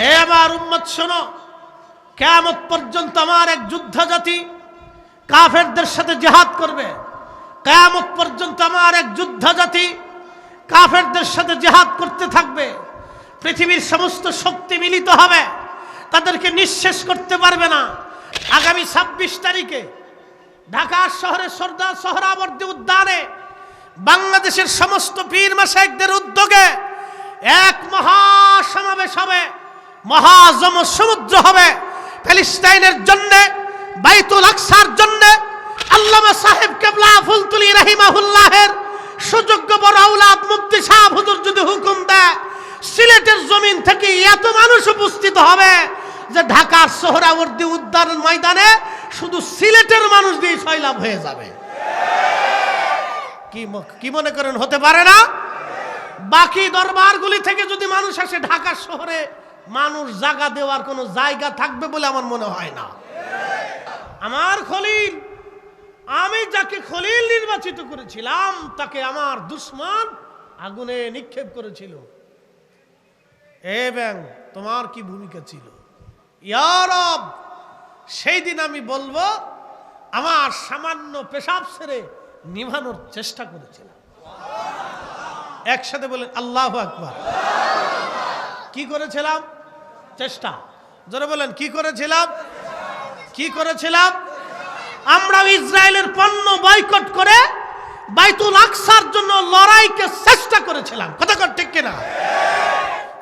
হে আমার উম্মত, শোনো। কেয়ামত পর্যন্ত আমার এক যুদ্ধ জাতি কাফেরদের সাথে জেহাদ করবে। কেয়ামত পর্যন্ত আমার এক যুদ্ধ জাতি কাফেরদের সাথে জেহাদ করতে থাকবে। পৃথিবীর সমস্ত শক্তি মিলিত হবে। তাদেরকে নিঃশেষ করতে পারবে না। আগামী ছাব্বিশ তারিখে ঢাকা শহরে সর্দার সোহরাবর্তী উদ্যানে বাংলাদেশের সমস্ত পীর মাসাইকদের উদ্যোগে এক মহাসমাবেশ হবে। মহাজম সমুদ্র হবে প্যালেস্টাইনের জন্য, বাইতুল আকসার জন্য। আল্লামা সাহেব কেবলা ফুলতুলি রাহিমাহুল্লাহের সুযোগ্য বড় আউলাদ মুফতি সাহেব হুজুর যদি হুকুম দেয়, সিলেটের জমিন থেকে এত মানুষ উপস্থিত হবে যে ঢাকার সোহরাবর্তী উদ্যান ময়দানে শুধু সিলেটের মানুষ দিয়ে সয়লাভ হয়ে যাবে। কি কি মনে করেন, হতে পারে না? বাকি দরবারগুলি থেকে যদি মানুষ আসে ঢাকা শহরে মানুষ জায়গা দেওয়ার কোনো জায়গা থাকবে বলে আমার মনে হয় না। আমার খলিল, আমি যাকে খলিল নির্বাচিত করেছিলাম, তাকে আমার দুশ্মন আগুনে নিক্ষেপ করেছিল। এ ব্যাং, তোমার কি ভূমিকা ছিল? ইয়ারব সেই দিন আমি বলব, আমার সামান্য পেশাব সেরে নিভানোর চেষ্টা করেছিলাম। একসাথে বলেন, আল্লাহ আকবার। কি করেছিলাম? চেষ্টা। জোরে বলেন, কি করেছিলাম? কি করেছিলাম? আমরা ইসরায়েলের পণ্য বয়কট করে বাইতুল আকসার জন্য লড়াইকে চেষ্টা করেছিলাম। কথা কর ঠিক কিনা?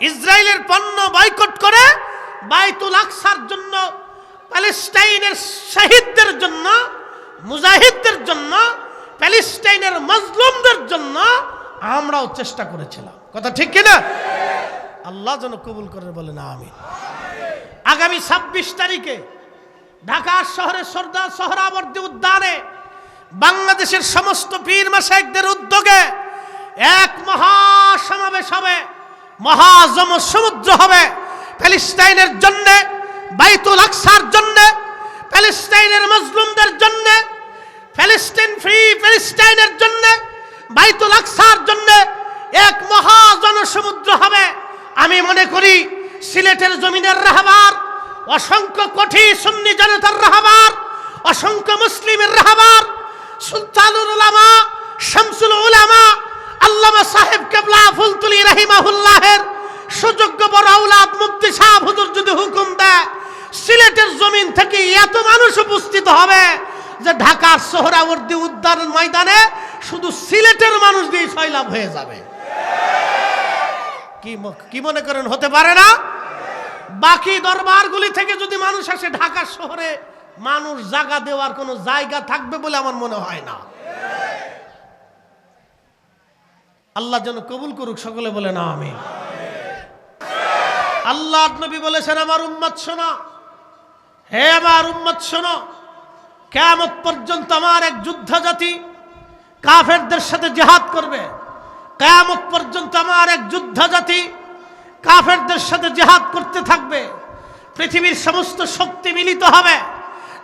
ইসরায়েলের পণ্য বয়কট করে বাইতুল আকসার জন্য, প্যালেস্টাইনের শহীদদের জন্য, মুজাহিদদের জন্য, প্যালেস্টাইনের মজলুমদের জন্য আমরাও চেষ্টা করেছিলাম। কথা ঠিক কিনা? আল্লাহ যেন কবুল করে বলে না আমি আগামী ছাব্বিশ তারিখে ঢাকা শহরে সর্দার সোহরাবর্তী উদ্যানে বাংলাদেশের সমস্ত পীর মাসাইকদের উদ্যোগে এক মহাসমাবেশ হবে, মহাজম সমুদ্র হবে প্যালেস্টাইনের জন্যে, বাইতুল আকসার জন্য প্যালেস্টাইনের মজলুমদের জন্য প্যালেস্টাইন ফ্রি প্যালেস্টাইনের জন্যে, বাইতুল আকসার জন্য এক মহাজন সমুদ্র হবে। আমি মনে করি সিলেটের জমিনের রাহাবার, অসংখ্য কোটি সুন্নি জনতার রাহাবার, অসংখ্য মুসলিমের রাহাবার, সুলতানুল উলামা, শামসুল উলামা, আল্লামা সাহেব কেবলা ফুলতুলি রাহিমাহুল্লাহের সুযোগ্য বড় আউলাদ মুফতি সাহেব হুজুর যদি হুকুম দেয়, সিলেটের জমিন থেকে এত মানুষ উপস্থিত হবে যে ঢাকার সোহরাবর্তী উদ্যান ময়দানে শুধু সিলেটের মানুষ দিয়ে সয়লাভ হয়ে যাবে। কি মনে করেন, হতে পারে না? বাকি দরবারগুলি থেকে যদি মানুষ আসে ঢাকা শহরে, মানুষ জায়গা দেওয়ার কোনো জায়গা থাকবে বলে আমার মনে হয় না। আল্লাহ যেন কবুল করুক, সকলে বলে না আমি আল্লাহ নবী বলেছেন, আমার উম্মত শোনো। হে আমার উম্মত শোনো, কেয়ামত পর্যন্ত আমার এক যুদ্ধ জাতি কাফেরদের সাথে জেহাদ করবে। কেয়ামত পর্যন্ত আমার এক যুদ্ধ জাতি কাফেরদের সাথে জেহাদ করতে থাকবে। পৃথিবীর সমস্ত শক্তি মিলিত হবে।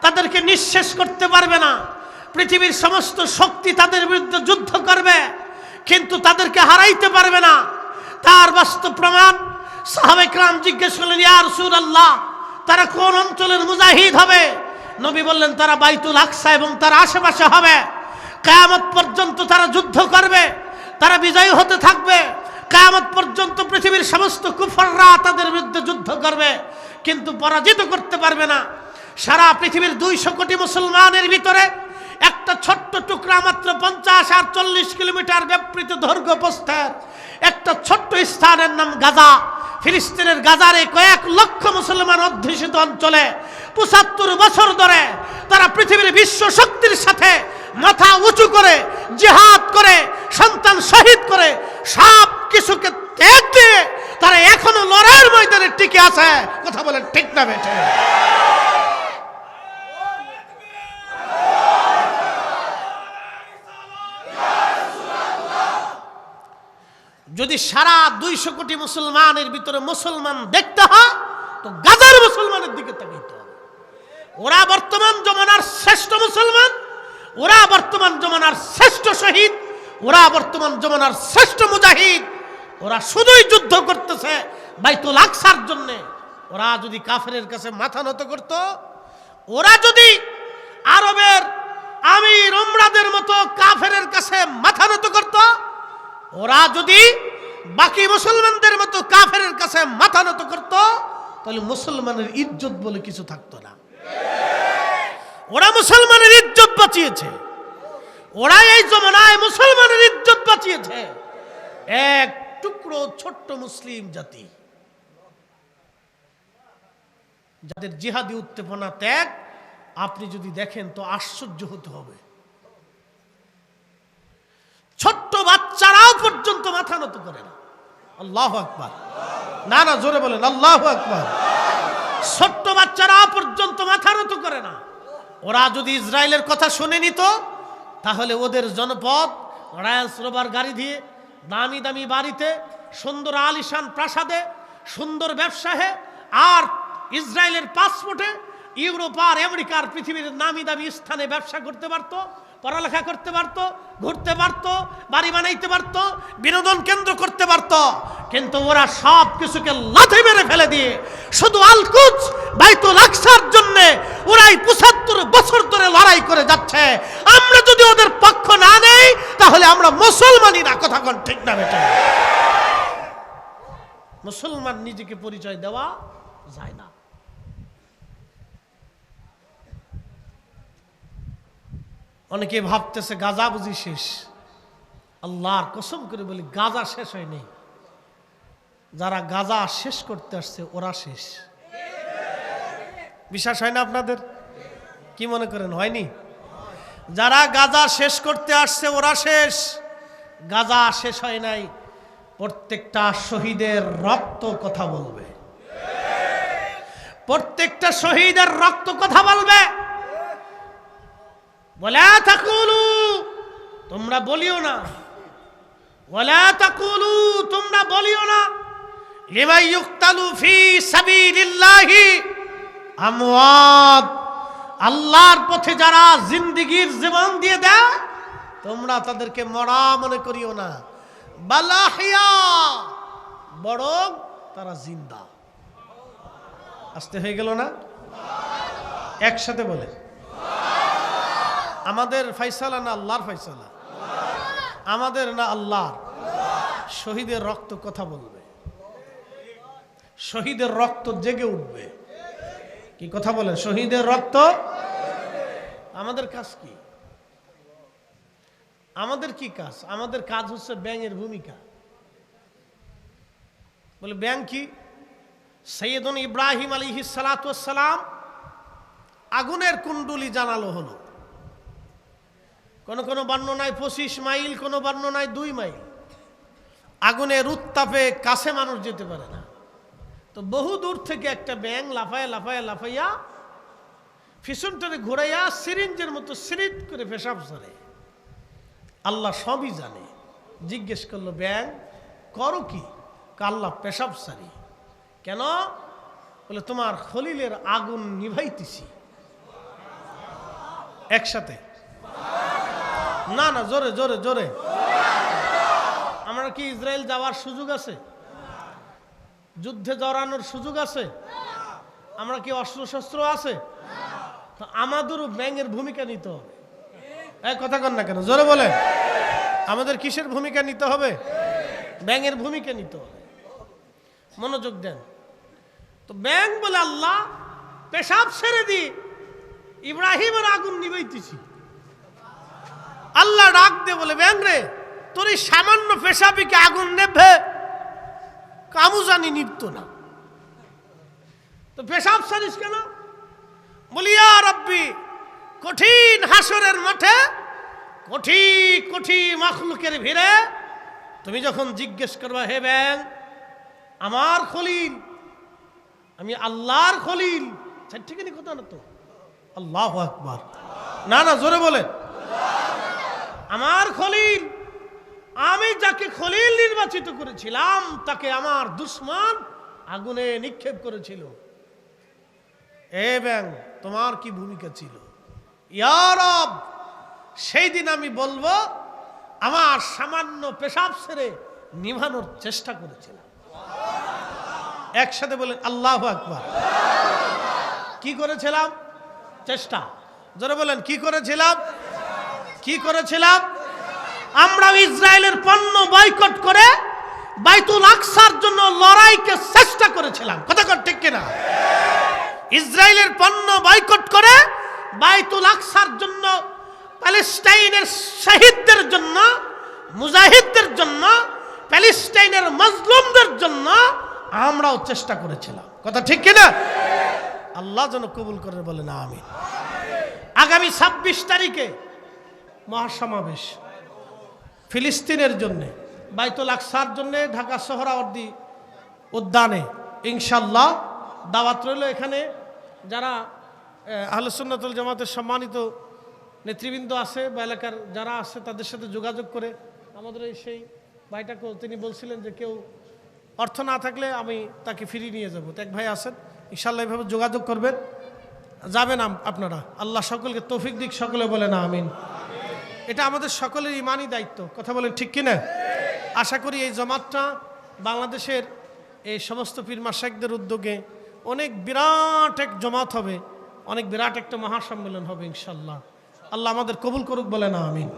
তাদেরকে নিঃশেষ করতে পারবে না। পৃথিবীর সমস্ত শক্তি তাদের বিরুদ্ধে যুদ্ধ করবে, কিন্তু তাদেরকে হারাইতে পারবে না। তার বাস্তব প্রমাণ সাহাবেকরাম জিজ্ঞেস করলেন ইয়ার সুর আল্লাহ তারা কোন অঞ্চলের মুজাহিদ হবে? নবী বললেন, তারা বাইতুল আকসা এবং তার আশেপাশে হবে। কেয়ামত পর্যন্ত তারা যুদ্ধ করবে তারা বিজয়ী হতে থাকবে। কেয়ামত পর্যন্ত পৃথিবীর সমস্ত কুফররা তাদের বিরুদ্ধে যুদ্ধ করবে, কিন্তু পরাজিত করতে পারবে না। সারা পৃথিবীর দুইশো কোটি মুসলমানের ভিতরে একটা ছোট্ট টুকরা মাত্র পঞ্চাশ আর চল্লিশ কিলোমিটার ব্যাপৃত দৈর্ঘ্য প্রস্থের একটা ছোট্ট স্থানের নাম গাজা। ফিলিস্তিনের গাজারে কয়েক লক্ষ মুসলমান অধ্যুষিত অঞ্চলে পঁচাত্তর বছর ধরে তারা পৃথিবীর বিশ্ব শক্তির সাথে মাথা উঁচু করে, জিহাদ করে, সন্তান শহীদ করে, সব কিছুকে ত্যাগ দিয়ে তারা এখনও লড়াইয়ের ময়দানে টিকে আছে। কথা বলেন, ঠিক না বেঠে? যদি সারা দুইশো কোটি মুসলমানের ভিতরে মুসলমান দেখতে হয়, তো গাজার মুসলমানের দিকে তাকাইতে হবে। ওরা বর্তমান জমানার শ্রেষ্ঠ মুসলমান ওরা বর্তমান জমানার শ্রেষ্ঠ শহীদ, ওরা বর্তমান জমানার শ্রেষ্ঠ মুজাহিদ। ওরা শুধুই যুদ্ধ করতেছে বাইতুল আকসার জন্য। ওরা যদি কাফেরের কাছে মাথা নত করত, ওরা যদি আরবের আমির ওমরাদের মতো কাফেরের কাছে মাথা নত করত, ওরা যদি বাকি মুসলমানদের মতো কাফেরের কাছে মাথা নত করত, তাহলে মুসলমানের ইজ্জত বলে কিছু থাকতো না। ওরা মুসলমানের ইজ্জত বাঁচিয়েছে। ওরা এই জমানায় মুসলমানের ইজ্জত বাঁচিয়েছে। এক টুকরো ছোট্ট মুসলিম জাতি, যাদের জিহাদি উত্তেপনা ত্যাগ, আপনি যদি দেখেন তো আশ্চর্য হতে হবে। ছোট্ট বাচ্চারাও পর্যন্ত মাথা নত করে না। আল্লাহ আকবার। না না, জোরে বলেন, আল্লাহ আকবার। ছোট্ট বাচ্চারা পর্যন্ত মাথা নত করে না। ওরা যদি ইসরায়েলের কথা শুনে নিত, তাহলে ওদের জনপদ রায়ান্স রোবার গাড়ি দিয়ে দামি দামি বাড়িতে, সুন্দর আলিশান প্রাসাদে, সুন্দর ব্যবসায়ে আর ইসরায়েলের পাসপোর্টে ইউরোপ আর আমেরিকার পৃথিবীর নামি দামি স্থানে ব্যবসা করতে পারত, পড়ালেখা করতে পারত, ঘুরতে পারতো, বাড়ি বানাইতে পারত, বিনোদন কেন্দ্র করতে পারত। কিন্তু ওরা সব কিছুকে লাথি মেরে ফেলে দিয়ে শুধু আলকুচ বাইতুল আকসার জন্য ওরাই পঁচাত্তর বছর ধরে লড়াই করে যাচ্ছে। আমরা যদি ওদের পক্ষ না নেই, তাহলে আমরা মুসলমানই না কথা কোন ঠিক না বেটা? মুসলমান নিজেকে পরিচয় দেওয়া যায় না। অনেকে ভাবতেছে গাজা বুঝি শেষ। আল্লাহর কসম করে বলি, গাজা শেষ হয়নি। যারা গাজা শেষ করতে আসছে, ওরা শেষ। বিশ্বাস হয় না আপনাদের? কি মনে করেন, হয়নি? যারা গাজা শেষ করতে আসছে, ওরা শেষ। গাজা শেষ হয় নাই, প্রত্যেকটা শহীদের রক্ত কথা বলবে। প্রত্যেকটা শহীদের রক্ত কথা বলবে। বলা তাকুলু, তোমরা বলিও না। ওয়ালা তাকুলু, তোমরা বলিও না। আল্লাহর পথে যারা জিন্দিগির জীবন দিয়ে দেয়, তোমরা তাদেরকে মরা মনে করিও না। বালাহিয়া বরং তারা জিন্দা। আসতে হয়ে গেল না? একসাথে বলে। আমাদের ফাইসালা না আল্লাহর ফাইসালা? আমাদের না আল্লাহর? শহীদের রক্ত কথা বলবে। শহীদের রক্ত জেগে উঠবে। কি কথা বলেন? শহীদের রক্ত? আমাদের কাজ কি? আমাদের কি কাজ? আমাদের কাজ হচ্ছে ব্যাঙের ভূমিকা। বলে ব্যাং কি? সৈয়দন ইব্রাহিম আলী সালাম আগুনের কুণ্ডুলি জানালো হলো। কোন কোন বর্ণনায় পঁচিশ মাইল, কোন বর্ণনায় দুই মাইল। আগুনের উত্তাপে কাছে মানুষ যেতে পারে না। তো বহু দূর থেকে একটা ব্যাং লাফায় লাফায়, লাফাইয়া ফিসনটারে ঘুরাইয়া সিরিঞ্জের মতো সিরিট করে পেশাব সরে। আল্লাহ সবই জানে। জিজ্ঞেস করল ব্যাং করো কি আল্লাহ পেশাব সারি? কেন? বলে, তোমার খলিলের আগুন নিভাইতেছি। একসাথে? না না, জোরে জোরে জোরে। আমরা কি ইসরায়েল যাওয়ার সুযোগ আছে? যুদ্ধে জড়ানোর সুযোগ আছে? আমরা কি অস্ত্র শস্ত্র আছে? তো আমাদেরও ব্যাঙের ভূমিকা নিতে হবে। এক কথা কন না কেন? জোরে বলে আমাদের কিসের ভূমিকা নিতে হবে? ব্যাঙের ভূমিকা নিতে হবে। মনোযোগ দেন। তো ব্যাং বলে আল্লাহ পেশাব ছেড়ে দি ইব্রাহিমের আগুন নিবাইতেছি। আল্লাহ ডাক দে বলে ব্যাং রে, তোর এই সামান্য পেশাবিকে আগুন নেবে কামু জানি না। তো পেশাব সারিস কেন? বলিয়া রব্বি, কঠিন হাসরের মাঠে কঠি কঠি মাখলুকের ভিড়ে তুমি যখন জিজ্ঞেস করবা, হে ব্যাং, আমার খলিল, আমি আল্লাহর খলিল। ঠিক আছে কথা না তো? আল্লাহ আকবার। না না, জোরে বলে আমার খলিল আমি যাকে খলিল নির্বাচিত করেছিলাম, তাকে আমার দুশ্মন আগুনে নিক্ষেপ করেছিল। এ ব্যাং, তোমার কি ভূমিকা ছিল? ইয়ারব সেই দিন আমি বলব, আমার সামান্য পেশাব সেরে নিভানোর চেষ্টা করেছিলাম। একসাথে বলেন, আল্লাহ আকবার। কি করেছিলাম? চেষ্টা। যারা বলেন, কি করেছিলাম? কি করেছিলাম? আমরা ইসরায়েলের পণ্য বয়কট করে বাইতুল আকসার জন্য লড়াইকে চেষ্টা করেছিলাম। কথা ঠিক কিনা? ইসরায়েলের পণ্য বয়কট করে বাইতুল আকসার জন্য, প্যালেস্টাইনের শহীদদের জন্য, মুজাহিদদের জন্য, প্যালেস্টাইনের মজলুমদের জন্য আমরাও চেষ্টা করেছিলাম। কথা ঠিক কিনা? আল্লাহ যেন কবুল করে বলে না আমি আগামী ছাব্বিশ তারিখে মহাসমাবেশ। ফিলিস্তিনের জন্যে, বাইতুল আকসার জন্যে, ঢাকা সোহরাওয়ার্দী উদ্যানে। ইনশাল্লাহ দাওয়াত রইল এখানে। যারা আহলসুন্নাতুল জামাতের সম্মানিত নেতৃবৃন্দ আছে বা এলাকার যারা আছে, তাদের সাথে যোগাযোগ করে আমাদের এই সেই ভাইটাকেও তিনি বলছিলেন যে কেউ অর্থ না থাকলে আমি তাকে ফিরিয়ে নিয়ে যাব। তো এক ভাই আছেন ইনশাল্লাহ এভাবে যোগাযোগ করবেন। যাবেন আপনারা। আল্লাহ সকলকে তৌফিক দিক, সকলে বলে না আমিন। এটা আমাদের সকলের ইমানই দায়িত্ব। কথা বলেন ঠিক কিনা? আশা করি এই জমাতটা বাংলাদেশের এই সমস্ত পীর মাসাইকদের উদ্যোগে অনেক বিরাট এক জমাত হবে, অনেক বিরাট একটা মহাসম্মেলন হবে ইনশাল্লাহ। আল্লাহ আমাদের কবুল করুক বলে না, আমিন।